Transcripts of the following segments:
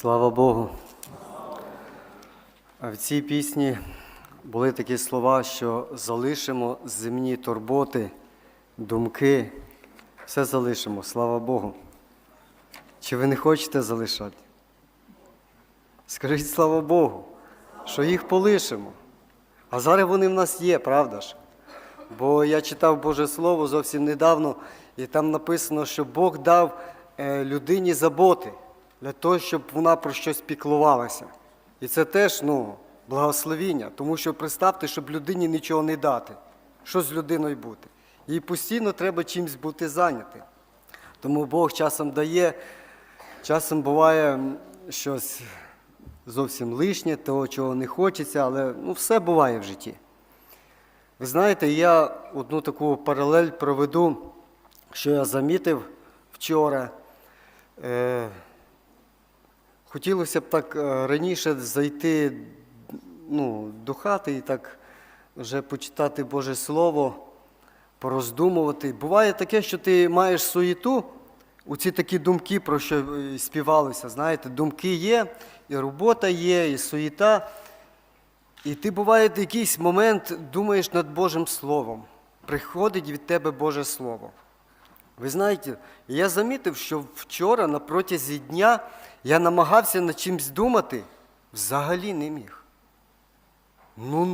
Слава Богу. В цій пісні були такі слова, що залишимо земні турботи, думки, все залишимо, слава Богу. Чи ви не хочете залишати? Скажіть слава Богу, що їх полишимо. А зараз вони в нас є, правда ж? Бо я читав Боже Слово зовсім недавно, і там написано, що Бог дав е, людині заботи для того, щоб вона про щось піклувалася. І це теж ну, благословіння, тому що представте, щоб людині нічого не дати. Що з людиною бути? Їй постійно треба чимось бути зайнятим. Тому Бог часом дає, часом буває щось зовсім лишнє, того, чого не хочеться, але ну, все буває в житті. Ви знаєте, я одну таку паралель проведу, що я замітив вчора. Е, хотілося б так е, раніше зайти ну, до хати і так вже почитати Боже Слово, пороздумувати. Буває таке, що ти маєш суєту, оці такі думки, про що е, співалися. Знаєте, думки є, і робота є, і суєта. І ти буває в якийсь момент думаєш над Божим Словом. Приходить від тебе Боже Слово. Ви знаєте, я замітив, що вчора на протязі дня я намагався над чимось думати, взагалі не міг. Ну,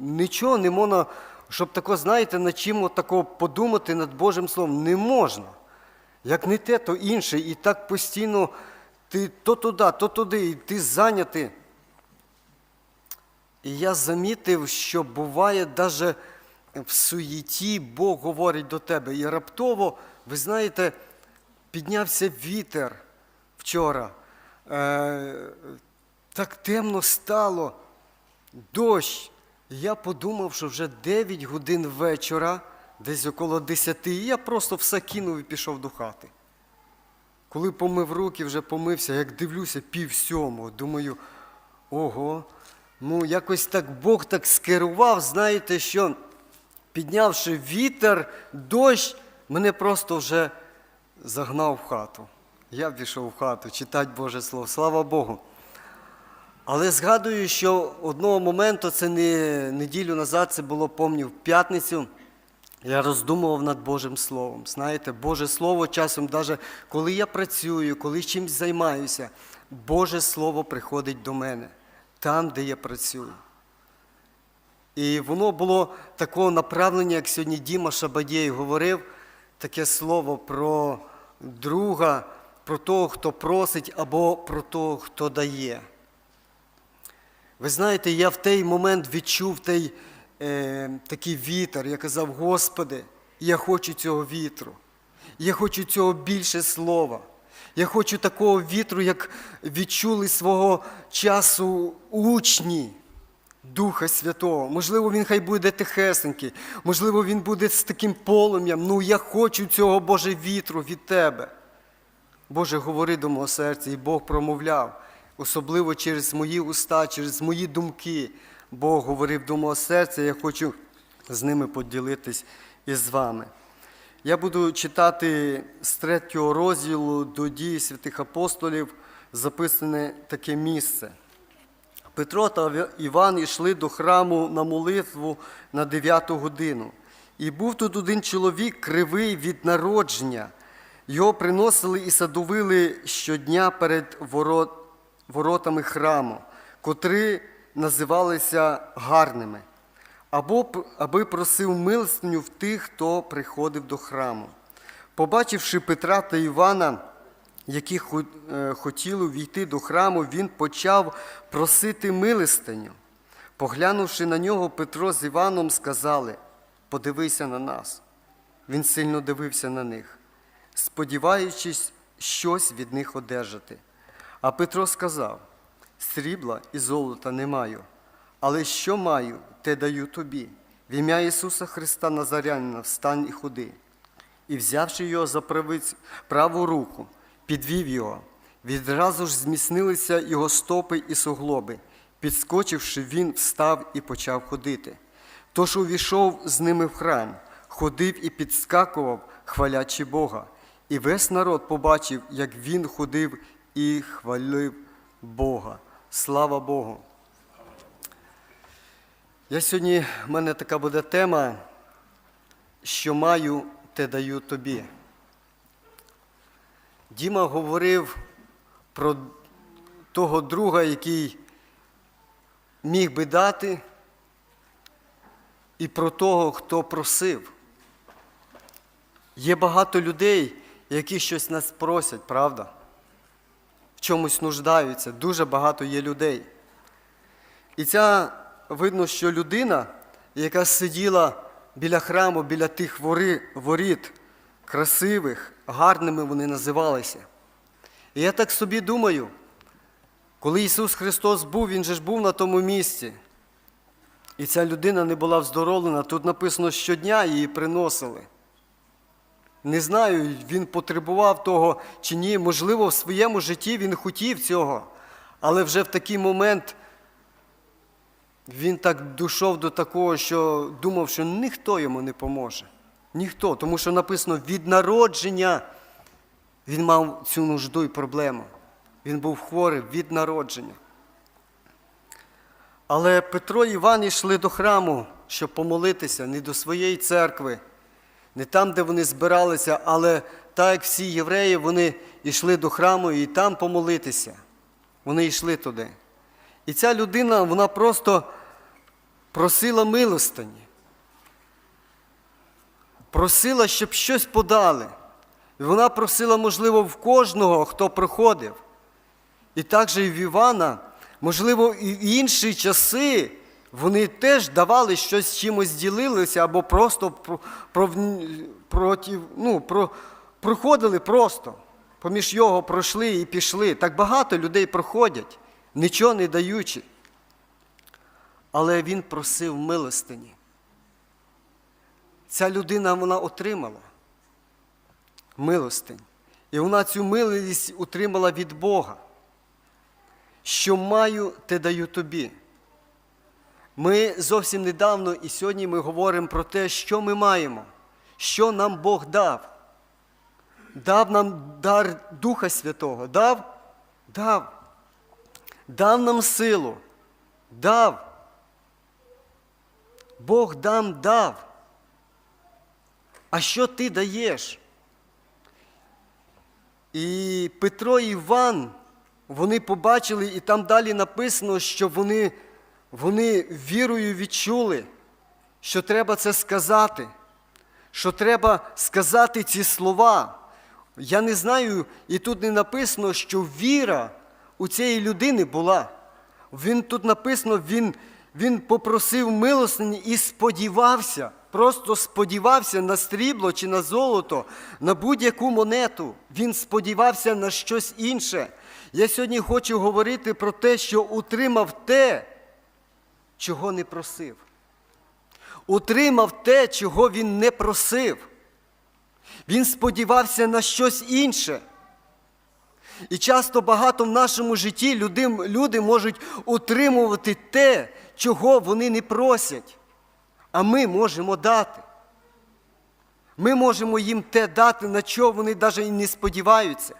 нічого не можна, щоб тако, знаєте, над чим от такого подумати над Божим Словом. Не можна. Як не те, то інше. І так постійно ти то туди, то туди, і ти зайнятий. І я замітив, що буває навіть в суєті Бог говорить до тебе. І раптово, ви знаєте, піднявся вітер вчора. Е, так темно стало, дощ. Я подумав, що вже 9 годин вечора, десь около 10, і я просто все кинув і пішов до хати. Коли помив руки, вже помився, як дивлюся, пів сьомого, думаю, ого, ну якось так Бог так скерував, знаєте, що піднявши вітер, дощ, мене просто вже загнав в хату. Я пішов в хату читати Боже Слово, слава Богу. Але згадую, що одного моменту, це не неділю назад, це було, помню, в п'ятницю. Я роздумував над Божим Словом. Знаєте, Боже Слово часом, навіть коли я працюю, коли чимось займаюся, Боже Слово приходить до мене там, де я працюю. І воно було такого направлення, як сьогодні Діма Шабадєй говорив, таке слово про друга, про того, хто просить, або про того, хто дає. Ви знаєте, я в той момент відчув той, е, такий вітер. Я казав, Господи, я хочу цього вітру. Я хочу цього більше слова. Я хочу такого вітру, як відчули свого часу учні Духа Святого. Можливо, він хай буде тихесенький, можливо, він буде з таким полум'ям. Ну, я хочу цього Боже вітру від Тебе. Боже, говори до мого серця, і Бог промовляв, особливо через мої уста, через мої думки. Бог говорив до мого серця, я хочу з ними поділитись із вами. Я буду читати з третього розділу до дії святих апостолів, записане таке місце. Петро та Іван йшли до храму на молитву на дев'яту годину. І був тут один чоловік кривий від народження. Його приносили і садовили щодня перед ворот, воротами храму, котрі називалися гарними, або аби просив милостиню в тих, хто приходив до храму. Побачивши Петра та Івана, які е, хотіли війти до храму, він почав просити милостиню. Поглянувши на нього, Петро з Іваном сказали: Подивися на нас. Він сильно дивився на них, сподіваючись щось від них одержати. А Петро сказав: Срібла і золота не маю, але що маю, те даю тобі. В ім'я Ісуса Христа Назарянина встань і ходи. І, взявши його за праву руку, підвів його. Відразу ж зміцнилися його стопи і суглоби. Підскочивши, він встав і почав ходити. Тож увійшов з ними в храм, ходив і підскакував, хвалячи Бога. І весь народ побачив, як він ходив і хвалив Бога. Слава Богу. Я сьогодні, в мене така буде тема, що маю, те даю тобі. Діма говорив про того друга, який міг би дати, і про того, хто просив. Є багато людей, які щось нас просять, правда? В чомусь нуждаються. Дуже багато є людей. І ця видно, що людина, яка сиділа біля храму, біля тих вори, воріт, красивих, гарними вони називалися. І я так собі думаю, коли Ісус Христос був, Він же ж був на тому місці. І ця людина не була вздоровлена. Тут написано, щодня її приносили. Не знаю, він потребував того чи ні. Можливо, в своєму житті він хотів цього, але вже в такий момент він так дійшов до такого, що думав, що ніхто йому не поможе. Ніхто. Тому що написано від народження він мав цю нужду і проблему. Він був хворий від народження. Але Петро і Іван йшли до храму, щоб помолитися, не до своєї церкви, не там, де вони збиралися, але так як всі євреї, вони йшли до храму і там помолитися. Вони йшли туди. І ця людина, вона просто просила милостині. Просила, щоб щось подали. І вона просила, можливо, в кожного, хто приходив. І також і в Івана, можливо, і в інші часи вони теж давали щось чимось ділилися або просто про, про, проти, ну, про, проходили просто. Поміж його пройшли і пішли. Так багато людей проходять, нічого не даючи. Але він просив милостині. Ця людина вона отримала милостинь. І вона цю милість отримала від Бога. Що маю, те даю тобі. Ми зовсім недавно і сьогодні ми говоримо про те, що ми маємо, що нам Бог дав. Дав нам дар Духа Святого, дав, дав, дав нам силу, дав. Бог нам дав. А що ти даєш? І Петро і Іван, вони побачили, і там далі написано, що вони, вони вірою відчули, що треба це сказати, що треба сказати ці слова. Я не знаю, і тут не написано, що віра у цієї людини була. Він тут написано, він, він попросив милостині і сподівався, просто сподівався на срібло чи на золото, на будь-яку монету. Він сподівався на щось інше. Я сьогодні хочу говорити про те, що утримав те, чого не просив. Утримав те, чого він не просив. Він сподівався на щось інше. І часто багато в нашому житті люди, люди можуть утримувати те, чого вони не просять, а ми можемо дати. Ми можемо їм те дати, на що вони навіть і не сподіваються.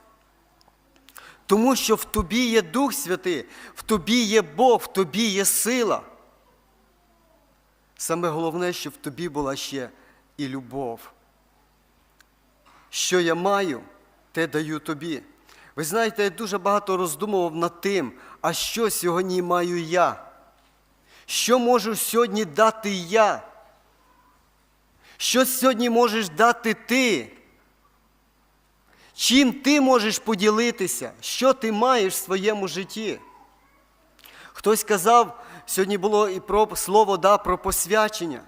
Тому що в тобі є Дух Святий, в тобі є Бог, в тобі є сила. Саме головне, щоб в тобі була ще і любов. Що я маю, те даю тобі. Ви знаєте, я дуже багато роздумував над тим, а що сьогодні маю я? Що можу сьогодні дати я? Що сьогодні можеш дати ти? Чим ти можеш поділитися? Що ти маєш в своєму житті? Хтось казав, сьогодні було і про слово да, про посвячення.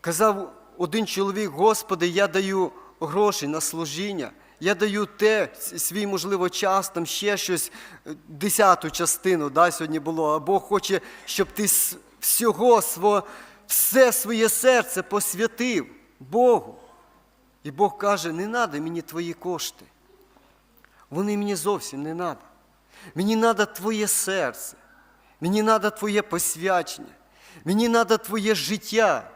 Казав один чоловік, Господи, я даю гроші на служіння, я даю те, свій, можливо, час, там ще щось, десяту частину да, сьогодні було, а Бог хоче, щоб ти всього, сво, все своє серце посвятив Богу. І Бог каже, не треба мені твої кошти. Вони мені зовсім не треба. Мені треба твоє серце, мені треба твоє посвячення, мені треба твоє життя.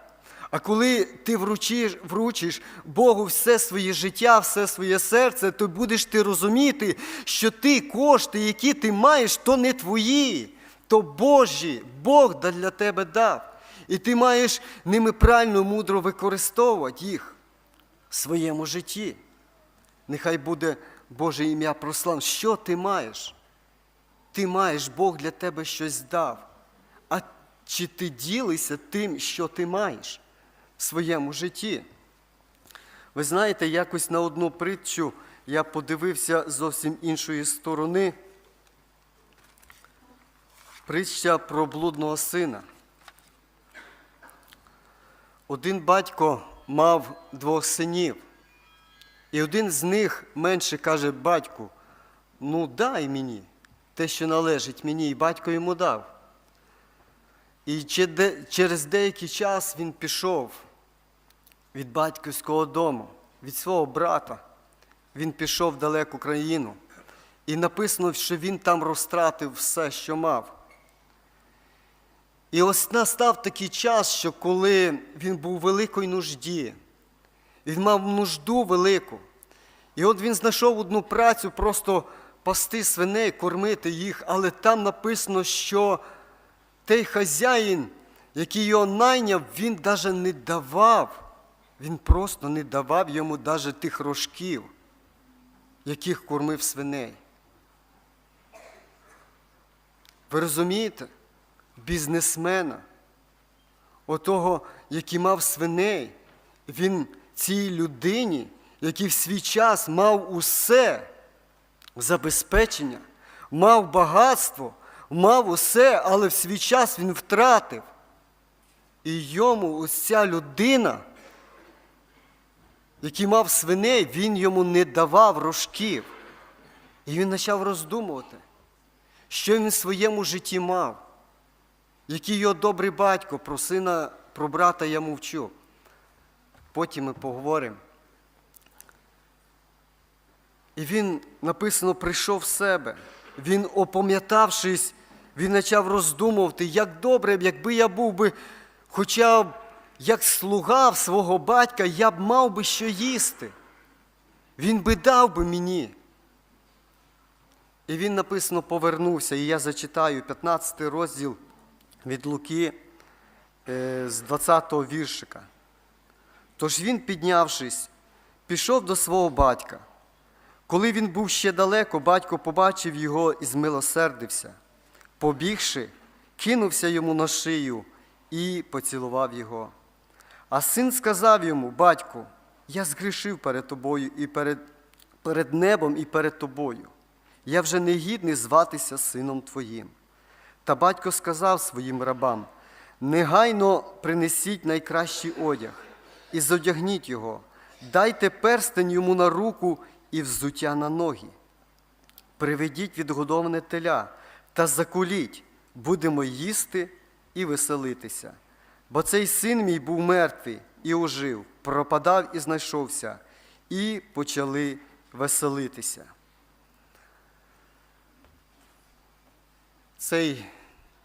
А коли ти вручиш, вручиш Богу все своє життя, все своє серце, то будеш ти розуміти, що ти кошти, які ти маєш, то не твої, то Божі, Бог для тебе дав. І ти маєш ними правильно, мудро використовувати їх в своєму житті. Нехай буде Боже ім'я прославлено. Що ти маєш? Ти маєш, Бог для тебе щось дав. А чи ти ділишся тим, що ти маєш в своєму житті? Ви знаєте, якось на одну притчу я подивився зовсім іншої сторони. Притча про блудного сина. Один батько мав двох синів. І один з них менше каже батьку: ну дай мені те, що належить мені, і батько йому дав. І через деякий час він пішов від батьківського дому, від свого брата. Він пішов в далеку країну. І написано, що він там розтратив все, що мав. І ось настав такий час, що коли він був у великій нужді, він мав нужду велику. І от він знайшов одну працю просто пасти свиней, кормити їх, але там написано, що той хазяїн, який його найняв, він навіть не давав, він просто не давав йому навіть тих рожків, яких кормив свиней. Ви розумієте? Бізнесмена, отого, який мав свиней, він цій людині, який в свій час мав усе забезпечення, мав багатство, мав усе, але в свій час він втратив. І йому ось ця людина, який мав свиней, він йому не давав рожків. І він почав роздумувати, що він в своєму житті мав який його добрий батько, про сина, про брата я мовчу. Потім ми поговоримо. І він, написано, прийшов в себе. Він, опам'ятавшись, він почав роздумувати, як добре, якби я був би, хоча б як слуга свого батька, я б мав би що їсти. Він би дав би мені. І він написано повернувся, і я зачитаю 15 розділ від Луки е, з 20-го віршика. Тож він, піднявшись, пішов до свого батька. Коли він був ще далеко, батько побачив його і змилосердився. Побігши, кинувся йому на шию і поцілував його. А син сказав йому: Батьку, я згрішив перед тобою і перед, перед небом і перед тобою. Я вже не гідний зватися сином твоїм. Та батько сказав своїм рабам: негайно принесіть найкращий одяг і зодягніть його, дайте перстень йому на руку і взуття на ноги. Приведіть відгодоване теля та закуліть, будемо їсти і веселитися. Бо цей син мій був мертвий і ожив, пропадав і знайшовся, і почали веселитися. Цей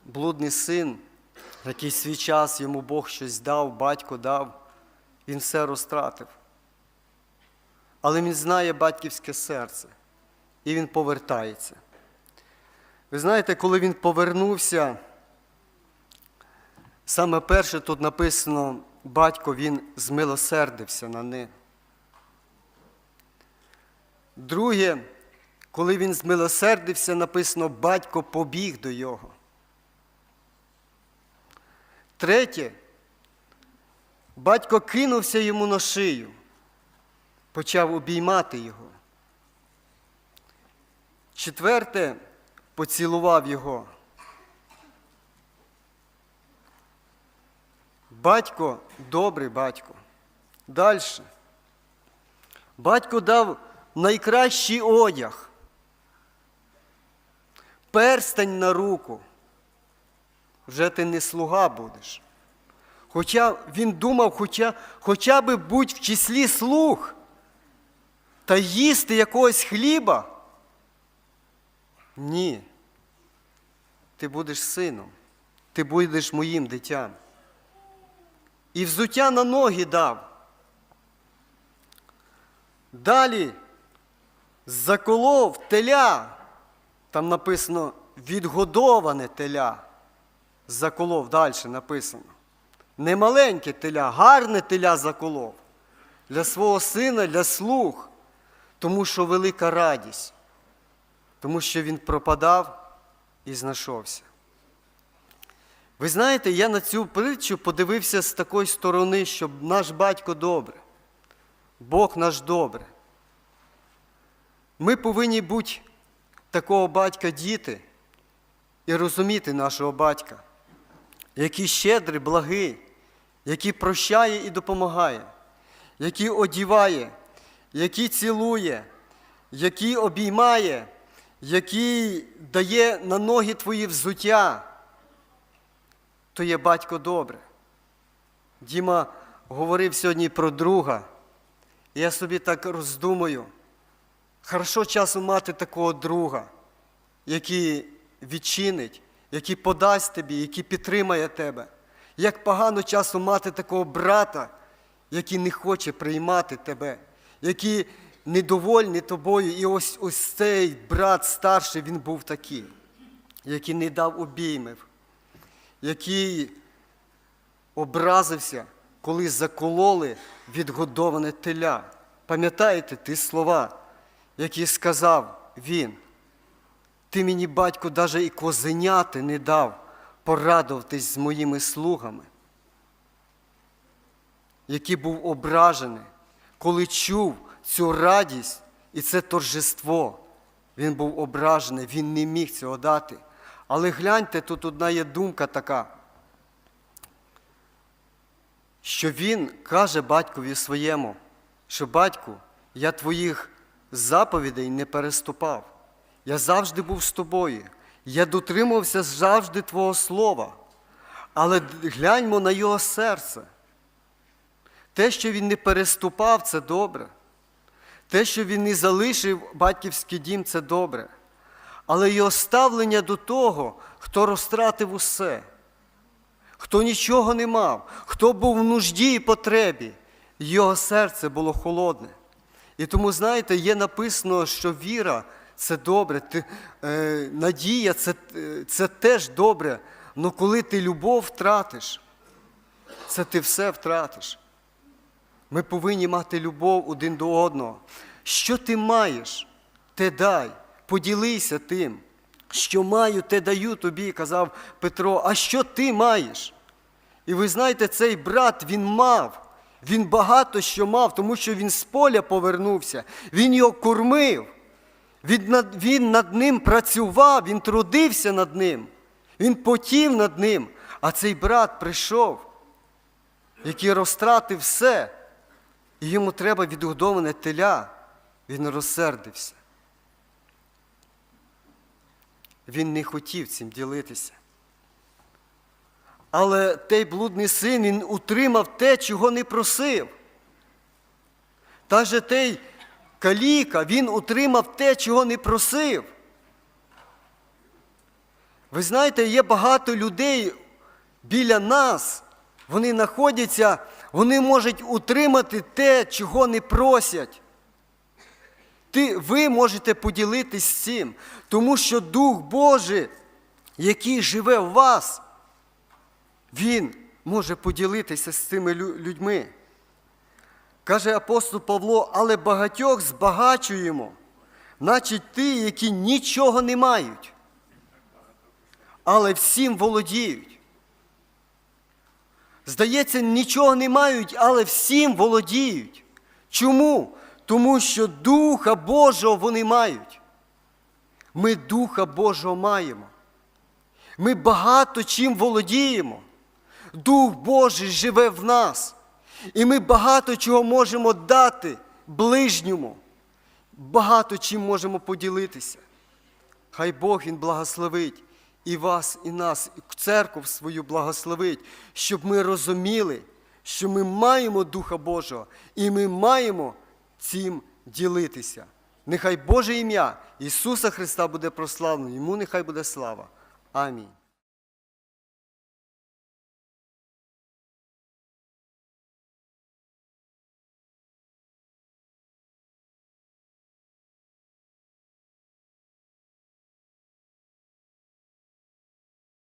блудний син, який свій час йому Бог щось дав, батько дав, він все розтратив. Але він знає батьківське серце, і він повертається. Ви знаєте, коли він повернувся, саме перше тут написано, батько він змилосердився на них. Друге, коли він змилосердився, написано, батько побіг до його. Третє, батько кинувся йому на шию, почав обіймати його. Четверте, поцілував його. Батько добрий батько. Далі. Батько дав найкращий одяг, перстень на руку. Вже ти не слуга будеш. Хоча він думав, хоча, хоча би будь в числі слуг та їсти якогось хліба. Ні. Ти будеш сином, ти будеш моїм дитям. і взуття на ноги дав. Далі заколов теля, там написано відгодоване теля. Заколов далі написано. Не маленьке теля, гарне теля заколов. Для свого сина, для слуг, тому що велика радість, тому що він пропадав і знайшовся. Ви знаєте, я на цю притчу подивився з такої сторони, щоб наш батько добре, Бог наш добре. Ми повинні бути такого батька діти і розуміти нашого батька, який щедрий, благий, який прощає і допомагає, який одіває, який цілує, який обіймає, який дає на ноги твої взуття то є батько добре. Діма говорив сьогодні про друга. Я собі так роздумую. Хорошо часом мати такого друга, який відчинить, який подасть тобі, який підтримає тебе. Як погано часу мати такого брата, який не хоче приймати тебе, який недовольний тобою. І ось ось цей брат старший, він був такий, який не дав обіймів який образився, коли закололи відгодоване теля. Пам'ятаєте ті слова, які сказав він? Ти мені, батько, навіть і козеняти не дав порадуватись з моїми слугами, який був ображений, коли чув цю радість і це торжество. Він був ображений, він не міг цього дати. Але гляньте, тут одна є думка така, що він каже батькові своєму, що батьку, я твоїх заповідей не переступав. Я завжди був з тобою. Я дотримувався завжди Твого слова. Але гляньмо на його серце. Те, що він не переступав, це добре. Те, що він не залишив батьківський дім, це добре але його ставлення до того, хто розтратив усе, хто нічого не мав, хто був в нужді і потребі, його серце було холодне. І тому, знаєте, є написано, що віра це добре, е, надія це, це теж добре, але коли ти любов втратиш, це ти все втратиш. Ми повинні мати любов один до одного. Що ти маєш, те дай поділися тим, що маю, те даю тобі, казав Петро, а що ти маєш? І ви знаєте, цей брат він мав, він багато що мав, тому що він з поля повернувся, він його кормив, він над, він над ним працював, він трудився над ним, він потів над ним. А цей брат прийшов, який розтратив все, і йому треба відгодоване теля, він розсердився. Він не хотів цим ділитися. Але той блудний син він утримав те, чого не просив. Та же той каліка, він утримав те, чого не просив. Ви знаєте, є багато людей біля нас, вони знаходяться, вони можуть утримати те, чого не просять. Ти, Ви можете поділитись з цим, тому що Дух Божий, який живе в вас, Він може поділитися з цими людьми. Каже апостол Павло, але багатьох збагачуємо, значить ті, які нічого не мають, але всім володіють. Здається, нічого не мають, але всім володіють. Чому? Тому що Духа Божого вони мають. Ми Духа Божого маємо. Ми багато чим володіємо. Дух Божий живе в нас. І ми багато чого можемо дати ближньому. Багато чим можемо поділитися. Хай Бог Він благословить і вас, і нас, і церкву свою благословить, щоб ми розуміли, що ми маємо Духа Божого і ми маємо цим ділитися. Нехай Боже ім'я Ісуса Христа буде прославлено, йому нехай буде слава. Амінь.